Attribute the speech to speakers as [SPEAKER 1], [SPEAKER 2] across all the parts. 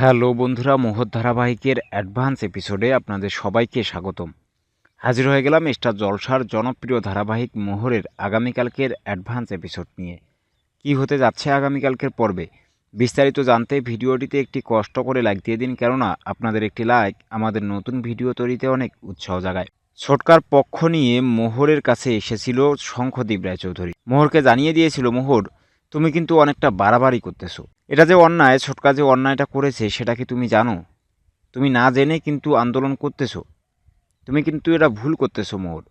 [SPEAKER 1] Hello বন্ধুরা মোহর ধারাবাহিকের advance এপিসোডে আপনাদের সবাইকে স্বাগতম। হাজির হয়ে গেলাম স্টার জলসার জনপ্রিয় ধারাবাহিক মোহরের আগামীকালকের অ্যাডভান্স এপিসোড নিয়ে। কি হতে যাচ্ছে আগামীকালকের পর্বে? বিস্তারিত জানতে ভিডিওটিতে একটি কষ্ট করে লাইক দিয়ে দিন, কেননা আপনাদের একটি লাইক আমাদের নতুন ভিডিও তৈরিতে অনেক উৎসাহ জাগায়। ছোটকার পক্ষ নিয়ে মোহরের কাছে এসেছিল শঙ্খদীপ রায়চৌধুরী। মোহরকে জানিয়ে দিয়েছিল, মোহর, তুমি কিন্তু অনেকটা বাড়াবাড়ি করতেছো। এটা যে অন্যায়, ছোটকা যে অন্যায়টা করেছে, সেটা কি তুমি জানো? তুমি না জেনে কিন্তু আন্দোলন করতেছো। তুমি কিন্তু এটা ভুল করতেছো, মোহর।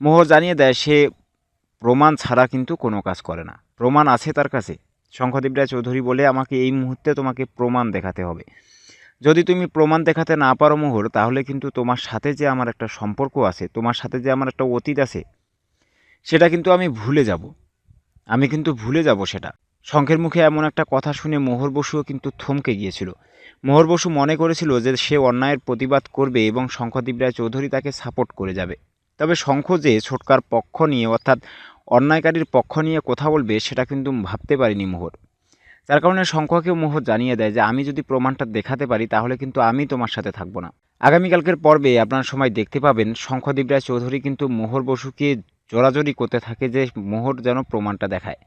[SPEAKER 1] মোহর জানিয়ে দেয়, সে প্রমাণ ছাড়া কিন্তু কোনো কাজ করে না। প্রমাণ আছে তার কাছে। শঙ্খদেব রায় চৌধুরী বলে, আমাকে এই মুহূর্তে তোমাকে প্রমাণ দেখাতে হবে। যদি তুমি প্রমাণ দেখাতে না পারো, মোহর, তাহলে কিন্তু তোমার সাথে যে আমার একটা সম্পর্ক আছে, তোমার সাথে যে আমার একটা অতীত আছে, সেটা কিন্তু আমি ভুলে যাব। আমি কিন্তু ভুলে যাব সেটা। শঙ্খের মুখে এমন একটা কথা শুনে মোহর বসুও কিন্তু থমকে গিয়েছিল। মোহর বসু মনে করেছিল যে সে অন্যায়ের প্রতিবাদ করবে এবং শঙ্খদীপ রায় চৌধুরী তাকে সাপোর্ট করে যাবে। তবে শঙ্খ যে ছোটকার পক্ষ নিয়ে অর্থাৎ অন্যায়কারীর পক্ষ নিয়ে কথা বলবে সেটা কিন্তু ভাবতে পারিনি মোহর। যার কারণে শঙ্খকেও মোহর জানিয়ে দেয় যে আমি যদি প্রমাণটা দেখাতে পারি তাহলে কিন্তু আমি তোমার সাথে থাকব না। আগামীকালকের পর্বে আপনার সময় দেখতে পাবেন শঙ্খদীপ রায় চৌধুরী কিন্তু মোহর বসুকে জোরাজোরি করতে থাকে যে মোহর যেন প্রমাণটা দেখায়।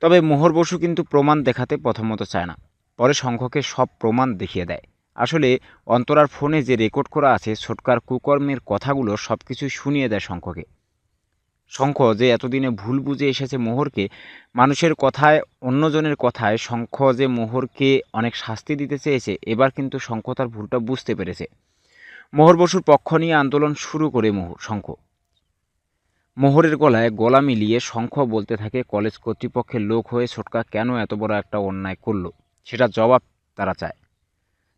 [SPEAKER 1] তবে মোহর বসু কিন্তু প্রমাণ দেখাতে প্রথমত চায় না। পরে শঙ্খকে সব প্রমাণ দেখিয়ে দেয়। আসলে অন্তরার ফোনে যে রেকর্ড করা আছে, ছোটকার কুকর্মের কথাগুলো সব কিছু শুনিয়ে দেয় শঙ্খকে শঙ্খ যে এতদিনে ভুল বুঝে এসেছে মোহরকে, মানুষের কথায়, অন্যজনের কথায় শঙ্খ যে মোহরকে অনেক শাস্তি দিতে চেয়েছে, এবার কিন্তু শঙ্খ তার ভুলটা বুঝতে পেরেছে। মোহর বসুর পক্ষ নিয়ে আন্দোলন শুরু করে মোহর শঙ্খ মোহরের গলায় গলা মিলিয়ে শঙ্খ বলতে থাকে কলেজ কর্তৃপক্ষের লোক হয়ে ছোটকা কেন এত বড় একটা অন্যায় করল? সেটা জবাব তারা চায়।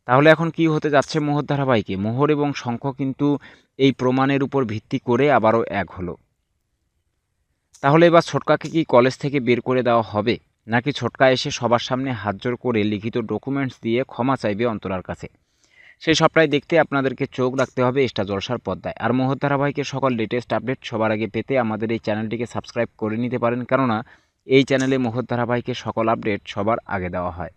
[SPEAKER 1] তাহলে এখন কি হতে যাচ্ছে মোহর ধারাবাহিকে? মোহর এবং শঙ্খ কিন্তু এই প্রমাণের উপর ভিত্তি করে আবারও এক হলো। তাহলে এবার ছোটকাকে কি কলেজ থেকে বের করে দেওয়া হবে? নাকি ছোটকা এসে সবার সামনে হাতজোর করে লিখিত ডকুমেন্টস দিয়ে ক্ষমা চাইবে অন্তরার কাছে? সেই সবটাই দেখতে আপনাদেরকে চোখ রাখতে হবে স্টার জলসার পর্দায়। আর মোহর ধারাবাহিকের সকল লেটেস্ট আপডেট সবার আগে পেতে আমাদের এই চ্যানেলটিকে সাবস্ক্রাইব করে নিতে পারেন। কেননা, এই চ্যানেলে মোহর ধারাবাহিকের সকল আপডেট সবার আগে দেওয়া হয়।